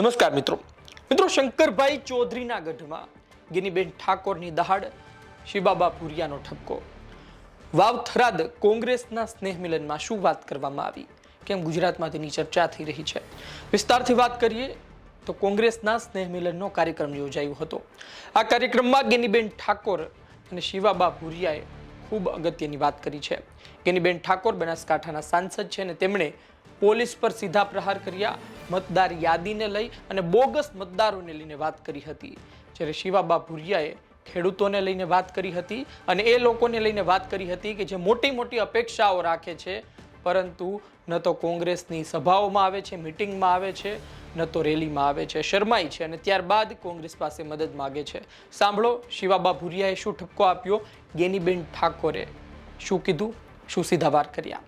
નમસ્કાર મિત્રો. મિત્રો, શંકરભાઈ ચૌધરીના ગઢમાં ગિનીબેન ઠાકોરની દહાડ, શિબાબા ભુરિયાનો ઠપકો. વાવ થરાદ કોંગ્રેસના સ્નેહ મિલનમાં શું વાત કરવામાં આવી? કેમ ગુજરાતમાં તેની ચર્ચા થઈ રહી છે? વિસ્તારથી વાત કરીએ તો કોંગ્રેસના સ્નેહ મિલનનો કાર્યક્રમ યોજાયો હતો. આ કાર્યક્રમમાં ગેનીબેન ઠાકોર અને શિવાબા ભુરિયાએ ખૂબ અગત્યની વાત કરી છે. ગેનીબેન ઠાકોર બનાસકાંઠાના સાંસદ છે અને તેમણે પોલીસ પર સીધા પ્રહાર કર્યા, મતદાર યાદીને લઈ અને બોગસ મતદારોને લઈને વાત કરી હતી. જ્યારે શિવાબા ભુરિયાએ ખેડૂતોને લઈને વાત કરી હતી અને એ લોકોને લઈને વાત કરી હતી કે જે મોટી મોટી અપેક્ષાઓ રાખે છે, પરંતુ ન તો કોંગ્રેસની સભાઓમાં આવે છે, મિટિંગમાં આવે છે, ન તો રેલીમાં આવે છે, શરમાઈ છે અને ત્યારબાદ કોંગ્રેસ પાસે મદદ માગે છે. સાંભળો, શિવાબા ભુરિયાએ શું ઠપકો આપ્યો? ગેનીબેન ઠાકોરે શું કીધું? શું સીધા વાર કર્યા?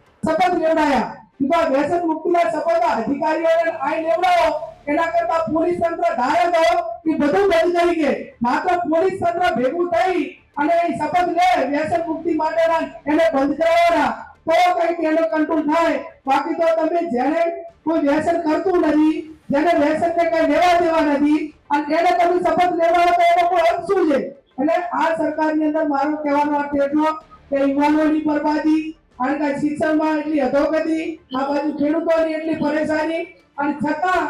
કીધા વ્યસન મુક્તિના આ અધિકારીઓને આઈ લેવડાવો એના કરતા પોલીસ તંત્ર ધારે દો કે બધું બંધ કરી દે માત્ર પોલીસ તંત્ર ભેગું થઈ અને એ શપથ લે વ્યસન મુક્તિ માટેના એને બંધ કરાવવાના. તો કંઈક એનો કંટ્રોલ થાય. બાકી તો તમે જેને કોઈ વ્યસન કરતું નથી, જેને વ્યસન ને કઈ લેવા દેવા નથી, અને એને તમે શપથ લેવાનો તો એનો કોઈ અર્થ શું છે? એટલે આ સરકારની અંદર મારો કહેવાનો અર્થ એટલો કે યુવાનોની બરબાદી કારણ કે શિક્ષણમાં એટલી અધોગતિ, આ બાજુ ખેડૂતોની એટલી પરેશાની, અને છતાં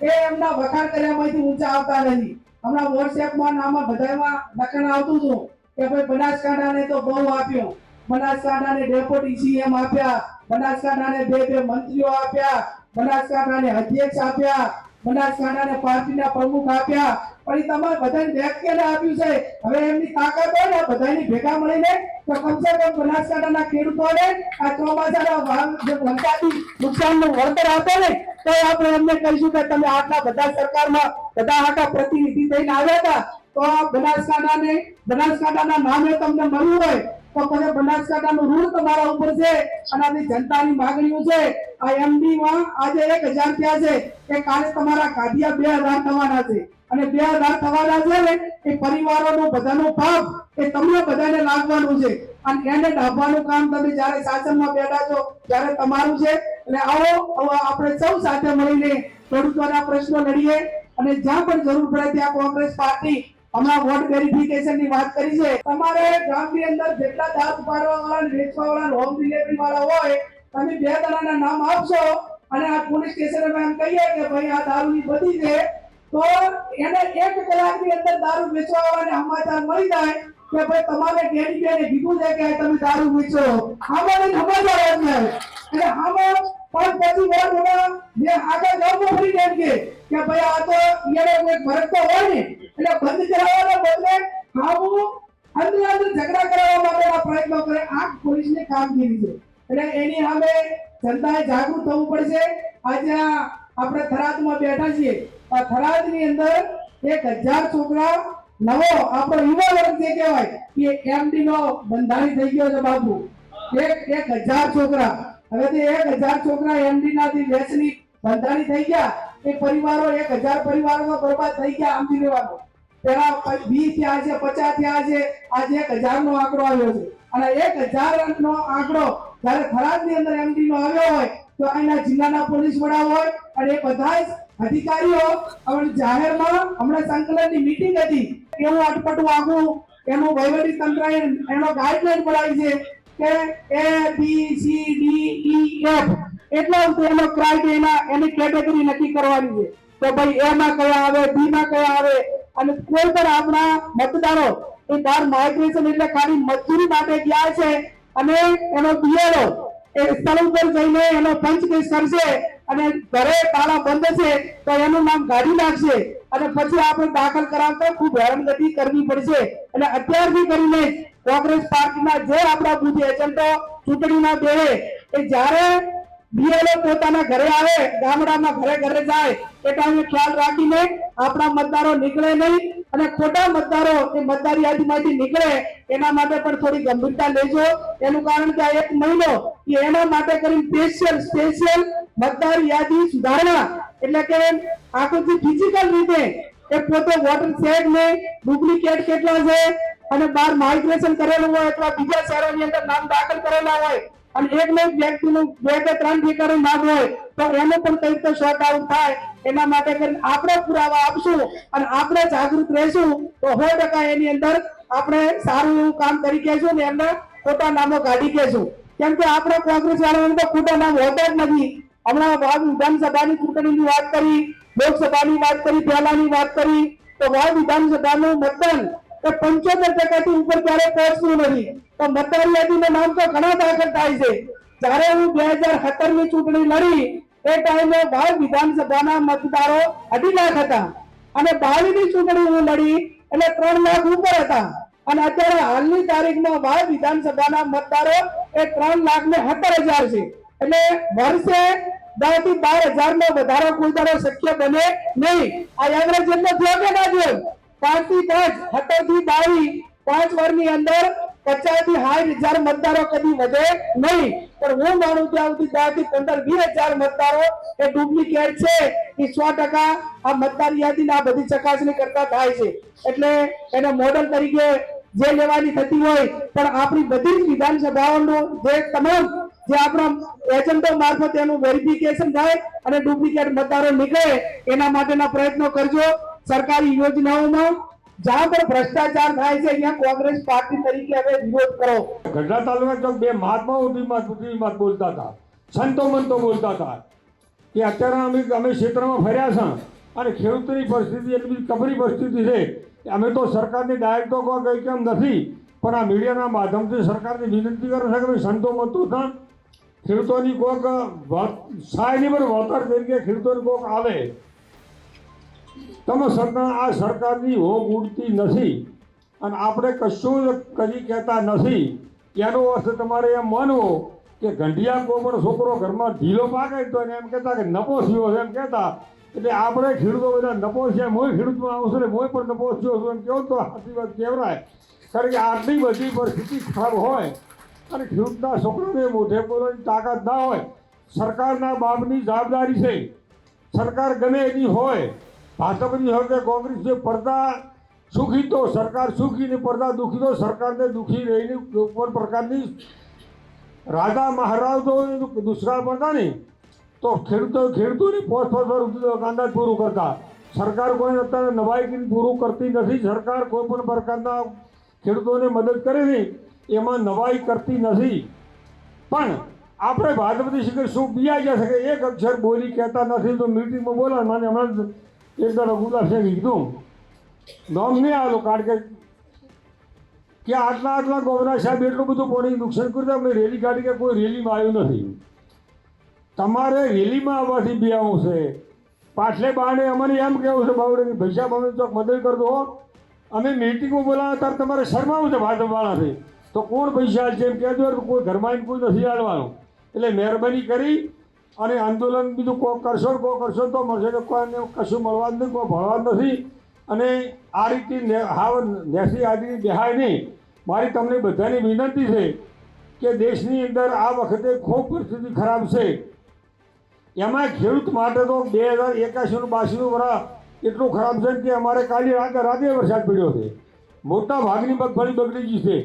એ એમના વખાણ કર્યામાંથી ઊંચા આવતા નથી. હમણાં વોટ્સએપમાં આમાં બધામાં લખાણ આવતું હતું કે ભાઈ બનાસકાંઠાને તો બહુ આપ્યો. બનાસકાંઠાને ડેપ્યુટી સીએમ આપ્યા, બનાસકાંઠાને બે બે મંત્રીઓ આપ્યા, બનાસકાંઠાને અધ્યક્ષ આપ્યા બનાસકાંઠાને પાર્ટીના પ્રમુખ આપ્યા. પણ તમારે બધાને વ્યક્તિને આપ્યું છે. હવે એમની તાકાત હોય ને બધાની ભેગા મળીને તો કમસે કમ બનાસકાંઠાના ખેડૂતોને આ ચોમાસાના વરસાદી નુકસાનનું વળતર આપે ને, તો આપણે એમને કહીશું કે તમે આટલા બધા સરકારમાં બધા આટલા પ્રતિનિધિ થઈને આવ્યા હતા. તો બનાસકાંઠાને, બનાસકાંઠાના નામે તમને મળ્યું હોય તો પછી બનાસકાંઠાનું ઋણ તમારા ઉપર છે અને આની જનતાની માગણીઓ છે. આ એમડી માં આજે એક હજાર થયા છે. એ કાલે તમારા કાઢિયા બે હજાર થવાના છે. અને બે હજાર થવાના છે ને, એ પરિવારોનો બધાનો પાપ એ તમને બધાને લાગવાનું છે. અને એને ડાબવાનું કામ તમે જ્યારે શાસનમાં બેઠા છો, ત્યારે તમારું છે. એટલે આવો આપણે સૌ સાથે મળીને ખેડૂતોના પ્રશ્નો લડીએ. અને જ્યાં પણ જરૂર પડે ત્યાં કોંગ્રેસ પાર્ટી હમણાં વોટ વેરિફિકેશનની વાત કરી છે. તમારે ગામની અંદર જેટલા દાંત પાડવા વાળા વેચવા વાળા હોમ ડિલિવરી વાળા હોય, તમે બે જણાના નામ આપશો અને આ પોલીસ સ્ટેશન એમ કહીએ કે ભાઈ આ દારૂની બધી છે, તો એને એક કલાકની અંદર દારૂ વેચવા વાળાને સમાચાર મળી જાય કે ભાઈ તમારે ડેડી બેને કીધું છે કે તમે દારૂ વેચો. આમાં સમાચાર એમને. એટલે આમાં પણ પછી વોર્ડમાં જે આગળ જવું ફરી એમ કે? ભાઈ આ તો એને કોઈ ફરક તો હોય ને. એટલે બંધ કરાવવાના બદલે આવું અંદર અંદર ઝઘડા કરાવવા માટેના પ્રયત્નો કરે. આ પોલીસની કામગીરી છે. એટલે એની સામે જનતાએ જાગૃત થવું પડશે. આજે આપણે થરાદમાં બેઠા છીએ. આ થરાદની અંદર એક હજાર છોકરા નવો આપણો યુવા વર્ગ જે કહેવાય, એ એમડી નો બંધારી થઈ ગયો છે બાપુ એક એક હજાર છોકરા. હવે તે એક હજાર છોકરા એમડી ના વેચની બંધાણી થઈ ગયા. એ પરિવારો એક હજાર પરિવારો બરબાદ થઈ ગયા આમથી લેવાનો. પેલા વીસ થયા છે, પચાસ થયા છે, આજે એક હજાર નો આંકડો આવ્યો છે. અને એક હજાર નો આંકડો જયારે ખરાબની અંદર એમડી નો આવ્યો હોય, તો અહીંના જિલ્લાના પોલીસ વડા હોય અને એ બધા જ અધિકારીઓ જાહેરમાં હમણાં સંકલનની મીટિંગ હતી. એવું અટપટું આખું, એનું વહીવટી તંત્ર એનો ગાઈડલાઈન બોલાવી છે કે A B C D E F એટલા એનો ક્રાઇટેરિયા એની કેટેગરી નક્કી કરવાની છે. તો ભાઈ એમાં કયા આવે બી માં કયા આવે? અને કોઈ પણ આપણા મતદારો એ બાર માઇગ્રેશન એટલે ખાલી મજૂરી માટે ગયા છે અને એનો બિયારો એ સ્થળ ઉપર જઈને એનો પંચકેસ કરશે અને ઘરે તાળા બંધ છે તો એનું નામ ગાડી નાખશે અને પછી આપણે દાખલ કરાવતા ખૂબ હેરાનગતિ કરવી પડશે. એટલે અત્યારથી કરીને કોંગ્રેસ પાર્ટીના જે આપણા બુદ્ધિ એજન્ટો ચૂંટણીના દેવે એ જ્યારે બીએલઓ પોતાના ઘરે આવે ગામડામાં ઘરે ઘરે જાય એ ટાઈમે ખ્યાલ રાખીને આપણા મતદારો નીકળે નહીં અને ખોટા મતદારો એ મતદાર યાદીમાંથી નીકળે, એના માટે પણ થોડી ગંભીરતા લેજો. એનું કારણ કે આ એક મહિનો કે એના માટે કરીને સ્પેશિયલ સ્પેશિયલ મતદાર યાદી સુધારણા એટલે કે આખું ફિઝિકલ રીતે એ પોતે વોટર શેડ ને ડુપ્લિકેટ કેટલા છે અને બહાર માઇગ્રેશન કરેલું હોય અથવા બીજા શહેરોની અંદર નામ દાખલ કરેલા હોય અને એક વ્યક્તિનું બે કે ત્રણ ઠેકાણું નામ હોય, તો એનો પણ કઈ રીતે શોર્ટ આઉટ થાય, એના માટે કરીને આપણે પુરાવા આપશું અને આપણે જાગૃત રહેશું, તો સો ટકા એની અંદર આપણે સારું એવું કામ કરી કહેશું ને એમને ખોટા નામો કાઢી કહેશું. કેમ કે આપણે કોંગ્રેસ વાળાને તો ખોટા નામ હોતા જ નથી. હમણાં વિધાનસભાની ચૂંટણીની વાત કરી, લોકસભાની વાત કરી, પહેલાની વાત કરી, તો વાવ વિધાનસભાનું મતદાન એ પંચોતેર ટકાથી ઉપર ક્યારે પહોંચતું નથી? તો મતદાર યાદીનું નામ તો ઘણા દાખલ થાય છે. જ્યારે હું બે હજાર સત્તરની ચૂંટણી લડી, એ ટાઈમે વાવ વિધાનસભાના મતદારો અઢી લાખ હતા. અને બાવી ની ચૂંટણી હું લડી, એટલે ત્રણ લાખ ઉપર હતા. અને અત્યારે હાલની તારીખમાં વાવ વિધાનસભાના મતદારો એ ત્રણ લાખ ને સત્તર હજાર છે. એટલે વર્ષે દસથી બાર હજાર નો વધારો કોઈ શક્ય બને નહીં. આ થયો કે ના થયો પાંચથી દસ બાવીસ, પાંચ વર્ષની અંદર પચાસથી સાઠ હજાર મતદારો વધે નહીં. પણ હું માનું ત્યાં સુધી દસથી પંદર, વીસ હજાર મતદારો એ ડુપ્લિકેટ છે એ સો ટકા આ મતદાર યાદીના ચકાસણી કરતા થાય છે. એટલે એને મોડલ તરીકે જે લેવાની થતી હોય, પણ આપણી બધી જ વિધાનસભાઓનું જે તમામ જે આપણા એજન્ટો મારફત એનું વેરિફિકેશન થાય અને ડુપ્લિકેટ મતદારો નીકળે, એના માટેના પ્રયત્નો કરજો. સરકારી યોજનાઓમાં જ્યાં પણ ભ્રષ્ટાચાર થાય છે, અહીંયા કોંગ્રેસ પાર્ટી તરીકે હવે વિરોધ કરો. ગઢડા તાલુકા ચોક બે, મહાત્મા મત મત બોલતા હતા. સંતો મંતો બોલતા હતા. કે અત્યારે અમે અમે ક્ષેત્રમાં ફર્યા છે અને ખેડૂતોની પરિસ્થિતિ એટલી બધી કપરી પરિસ્થિતિ છે કે અમે તો સરકારની ડાયરેક્ટો કોઈ કેમ નથી, પણ આ મીડિયાના માધ્યમથી સરકારને વિનંતી કરે છે કે સંતો મંતો હતા. ખેડૂતોની કોઈક સહાયની પર વળતર તરીકે ખેડૂતોની કોઈક આવે. તમે સરકાર આ સરકારની હોગ ઉડતી નથી અને આપણે કશું જ કરી કહેતા નથી. એનો અર્થ તમારે એમ માનવો કે ગંઢિયા પણ છોકરો ઘરમાં ઢીલો પાકે તો એમ કહેતા કે નપો છે એમ કહેતા. એટલે આપણે ખેડૂતો બધા નપો મોય ખેડૂતમાં આવશે ને મોય પણ નપો થયો છું એમ કહો તો સાચી વાત કહેવાય કારણ કે આટલી બધી પરિસ્થિતિ ખરાબ હોય અને ખેડૂતના છોકરાને મોઢે બોલવાની તાકાત ના હોય. સરકારના બાપની જવાબદારી છે. સરકાર ગમે એની હોય ભાજપની હોય કે કોંગ્રેસ જે પડદા સુખી તો સરકાર સુખી ને પડદા દુખી તો સરકારને દુખી રહીને કોઈ પ્રકારની રાજા મહારાજ તો દુષ્કાળ પડતા નહીં. તો ખેડૂતો ખેડૂતોની પોસ્ટ પર કાંદા પૂરું કરતા. સરકાર કોઈ અત્યારે નવાઈ પૂરું કરતી નથી, સરકાર કોઈ પણ પ્રકારના ખેડૂતોને મદદ કરે નહીં, એમાં નવાઈ કરતી નથી. પણ આપણે ભાજપથી શીખે શું બીજા જશે કે એક અક્ષર બોલી કહેતા નથી, તો મીટિંગમાં બોલા મને હમણાં એક દાડો ગુલાબ છે કીધું. નામ નહીં આવેલો, કારણ કે કે આટલા આટલા ગોવરા સાહેબ એટલું બધું પાણી નુકસાન કર્યું, અમે રેલી કાઢી કે કોઈ રેલીમાં આવ્યું નથી. તમારે રેલીમાં આવવાથી બે છે. પાછલે બાને અમને એમ કહેવું છે બાવડે ભૈસા બાવડે તો મદદ કરજો અમે મીટિંગમાં બોલાવ્યા, ત્યારે તમારે શરમાવું છે ભાજપવાળાથી. તો કોણ પૈસા છે એમ કહેજો, કોઈ ઘરમાં કોઈ નથી આલવાનું એટલે મહેરબાની કરી અને આંદોલન બીજું કોઈ કરશો ને કોઈ કરશો તો મળશે કે કોઈને કશું મળવા જ નહીં, કોઈ ભણવા જ નથી. અને આ રીતે હાવ નેસી આદિ દેહાય નહીં. મારી તમને બધાની વિનંતી છે કે દેશની અંદર આ વખતે ખૂબ પરિસ્થિતિ ખરાબ છે. એમાં ખેડૂત માટે તો બે હજાર એકાસીનું બાસીનું વર્ષ એટલું ખરાબ છે કે અમારે કાલે રાતે રાતે વરસાદ પડ્યો છે. મોટા ભાગની મગફળી બગડી ગઈ છે.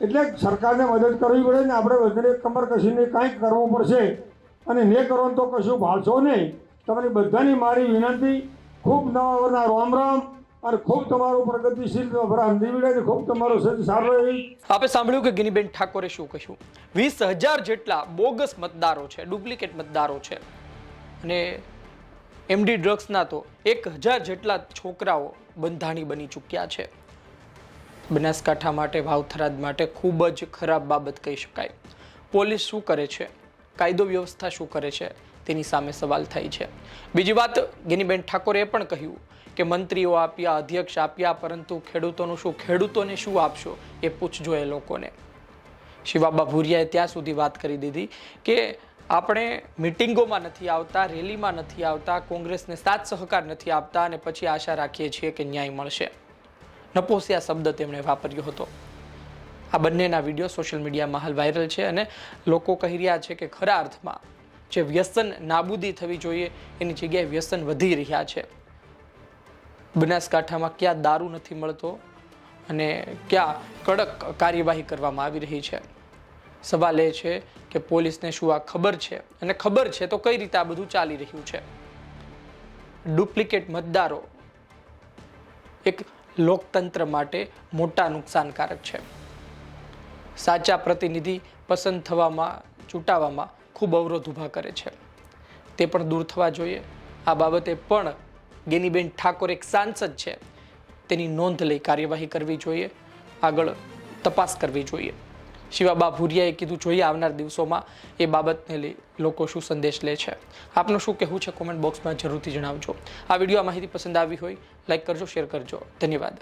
એટલે સરકારને મદદ કરવી પડે ને આપણે વધારે કમર કસીને કાંઈક કરવું પડશે. અને ને કરો તો કશું ભાળશો નહીં. તમારી બધાની મારી વિનંતી, ખૂબ નવા વરના રામ રામ અને ખૂબ તમારું પ્રગતિશીલ હંદીવીડે ખૂબ તમારો સારો એવી. આપણે સાંભળ્યું કે ગિનીબેન ઠાકોરે શું કહ્યું? વીસ હજાર જેટલા બોગસ મતદારો છે, ડુપ્લિકેટ મતદારો છે. અને એમડી ડ્રગ્સના તો એક હજાર જેટલા છોકરાઓ બંધાણી બની ચૂક્યા છે. બનાસકાંઠા માટે, વાવથરાદ માટે ખૂબ જ ખરાબ બાબત કહી શકાય. પોલીસ શું કરે છે? કાયદો વ્યવસ્થા શું કરે છે તેની સામે સવાલ થાય છે. બીજી વાત, ગિનીબેન ઠાકોરે પણ કહ્યું કે મંત્રીઓ આપ્યા, અધ્યક્ષ આપ્યા, પરંતુ ખેડૂતોનું શું, ખેડૂતોને શું આપશો એ પૂછજો એ લોકોને. શિવાબા ભુરિયાએ ત્યાં સુધી વાત કરી દીધી કે આપણે મિટિંગોમાં નથી આવતા, રેલીમાં નથી આવતા, કોંગ્રેસને સાથ સહકાર નથી આપતા અને પછી આશા રાખીએ છીએ કે ન્યાય મળશે. નપોસિયા શબ્દ તેમણે વાપર્યો હતો. આ બંનેના વીડિયો સોશિયલ મીડિયામાં હાલ વાયરલ છે અને લોકો કહી રહ્યા છે કે ખરા અર્થમાં જે વ્યસન નાબૂદી થવી જોઈએ, એની જગ્યાએ વ્યસન વધી રહ્યા છે. બનાસકાંઠામાં ક્યાં દારૂ નથી મળતો અને ક્યાં કડક કાર્યવાહી કરવામાં આવી રહી છે? સવાલ એ છે કે પોલીસને શું આ ખબર છે? અને ખબર છે તો કઈ રીતે આ બધું ચાલી રહ્યું છે? ડુપ્લિકેટ મતદારો એક લોકતંત્ર માટે મોટા નુકસાનકારક છે. સાચા પ્રતિનિધિ પસંદ થવામાં, ચૂંટાવામાં ખૂબ અવરોધ ઊભા કરે છે. તે પણ દૂર થવા જોઈએ. આ બાબતે પણ ગેનીબેન ઠાકોર એક સાંસદ છે. તેની નોંધ લઈ કાર્યવાહી કરવી જોઈએ. આગળ તપાસ કરવી જોઈએ. શિવાબા ભુરિયાએ કીધું, જોઈએ આવનાર દિવસોમાં એ બાબતને લઈ લોકો શું સંદેશ લે છે. આપનું શું કહેવું છે? કોમેન્ટ બોક્સમાં જરૂરથી જણાવજો. આ વીડિયો માહિતી પસંદ આવી હોય, લાઈક કરજો, શેર કરજો. ધન્યવાદ.